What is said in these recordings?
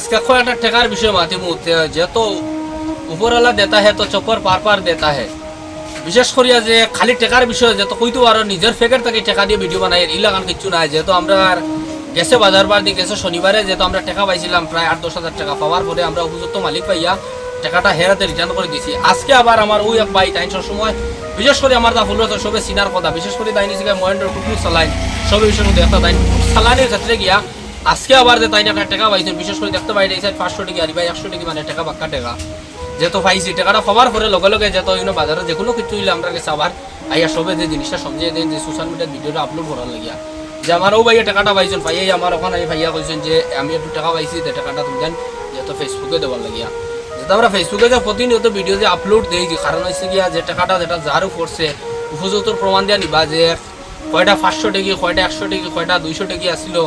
আজকে কয়েকটা টেকার বিষয় মাতি মুহূর্তে যেত উপরওয়ালা দেতা হে, তো চক্কর পার পার দেতা হে। বিশেষ করিয়া যে খালি টেকার বিষয় যেত কইতো আর নিজের ফেকের থেকে টেকা দিয়ে ভিডিও বানাই ইলাকান কিছু নাই। যেহেতু আমরা গেছে বাজার বার দিয়ে গেছে শনিবারে যেহেতু আমরা টাকা পাইছিলাম প্রায় আট দশ হাজার টাকা পাওয়ার পরে আমরা উপযুক্ত মালিক পাইয়া টাকাটা হেরাতে রিটার্ন করে দিছি। আজকে আবার আমার ওই এক ভাই তাই সময়, বিশেষ করে আমার দা ফুল সবে সিনার কথা, বিশেষ করে তাই নিচে মহেন্দ্র টুকু চালাইন সবে বিষয় একটা তাই চালানির ক্ষেত্রে গিয়া আজকে আবার যে তাই একটা টাকা পাইছেন, বিশেষ করে দেখতে পাই এই পাঁচশো টাকা, আর ভাই একশো টাকা মানে টাকা বাক্কা টাকা। যেহেতু পাইছি, টাকাটা পাওয়ার পরে লগে লগে যেহেতু ইউনো বাজারে যে কোনো কিছু হইলে আমরা কাছে আবার আইয়া সবে যে জিনিসটা সমঝিয়ে দেন, যে সোশ্যাল মিডিয়ার ভিডিওটা আপলোড করার লাগিয়া। যে আমার, ও ভাইয়া টাকাটা পাইছেন ভাইয়াই আমার ওখানে ভাইয়া কইছেন যে, আমি একটু টাকা পাইছি যে টাকাটা তুমি দেন যেহেতু ফেসবুকে দেওয়ার লাগিয়া। যেহেতু আমরা ফেসবুকে যে প্রতিনিয়ত ভিডিও যে আপলোড দেই কারণ হচ্ছে গিয়া যে টাকাটা যেটা যারও করছে উপযুক্ত প্রমাণ দিয়া নিবা যে, কয়টা পাঁচশো টাকি, কয়টা একশো টাকি, কয়টা দুইশো টাকি আসছিল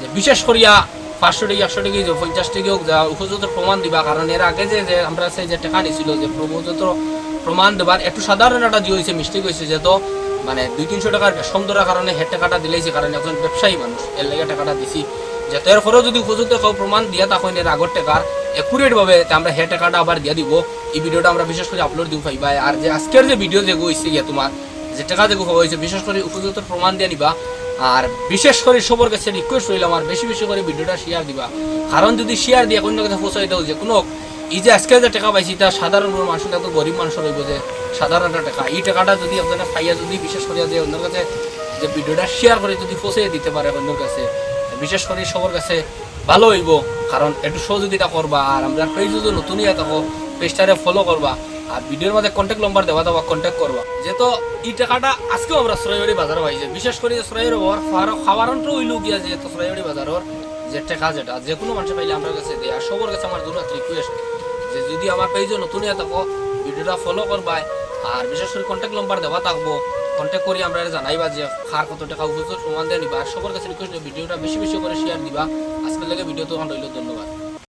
যে বিশেষ করিয়া পাঁচশো টাকি, একশো টাকি, যে পঞ্চাশ টাকি হোক, যা উপযুক্ত প্রমাণ দিবা। কারণ এর আগে যে যে আমরা সেই যে টাকা নিছিল যে উপযুক্ত প্রমাণ দেবার, একটু সাধারণ একটা যে হয়েছে মিস্টেক হয়েছে যে তো মানে দুই, তিনশো টাকার বেশম ধরার কারণে হেড টাকাটা দিলেইছে কারণ একজন ব্যবসায়ী মানুষ, এর লেগে টাকাটা দিছি। যাতে এরপরেও যদি উপযুক্ত প্রমাণ দিয়া তখন এর আগর টাকার একুরেট ভাবে তা আমরা হে টাকাটা আবার দিয়া দিব। এই ভিডিওটা আমরা বিশেষ করে আপলোড দিব পাইবা আর যে আজকের যে ভিডিও যে হয়েছে গিয়া তোমার, যে টাকা যে হয়েছে বিশেষ করে উপযুক্ত প্রমাণ দিয়ে নিবা। আর বিশেষ করে সবার কাছে রিকোয়েস্ট রইল আমার, বেশি বেশি করে ভিডিওটা শেয়ার দিবা। কারণ যদি শেয়ার দিয়ে কোনো কথা পৌঁছাই দাও যে, কোনো, এই যে আজকে যে টাকা পাইছি তা সাধারণ মানুষ তো গরিব মানুষ রইব যে, সাধারণ একটা টাকা। এই টাকাটা যদি একজনে পাইয়া যদি বিশেষ করে যে অন্যের কাছে যে ভিডিওটা শেয়ার করে যদি পৌঁছে দিতে পারে অন্যের কাছে বিশেষ করে সবার কাছে ভালো হইব। কারণ একটু সহযোগিতা করবা, আর আমরা পেজ যদি নতুন ইয়ে থাকো পেজটারে ফলো করবা। আর ভিডিওর মধ্যে কন্ট্যাক্ট নম্বর দেওয়া দেওয়া কন্ট্যাক্ট করবা। যেহেতু এই টাকাটা আজকেও আমরা সরাইবাড়ি বাজারে পাইছি বিশেষ করে সরাইবাড়ি বাজার খাওয়ারটা হইল গিয়া যেহেতু সরাইবাড়ি বাজারের যে টাকা যেটা, যে কোনো মানুষের পাইলে আমরা কাছে দেয় আর সবার কাছে আমার দূরত রিকোয়েস্ট যে যদি আমার পেজে নতুন ইয়ে থাকো, ভিডিওটা ফলো করবা, আর বিশেষ করে কন্ট্যাক্ট নম্বর দেওয়া থাকব কন্ট্যাক্ট করি আমরা জানাইবা যে খার কত টাকা উপযুক্ত প্রমাণ দিয়ে নিবা। আর সবার কাছে রিকোয়েস্ট ভিডিওটা বেশি বেশি করে শেয়ার দিবা আজকের লাগে ভিডিও তো রইল, ধন্যবাদ।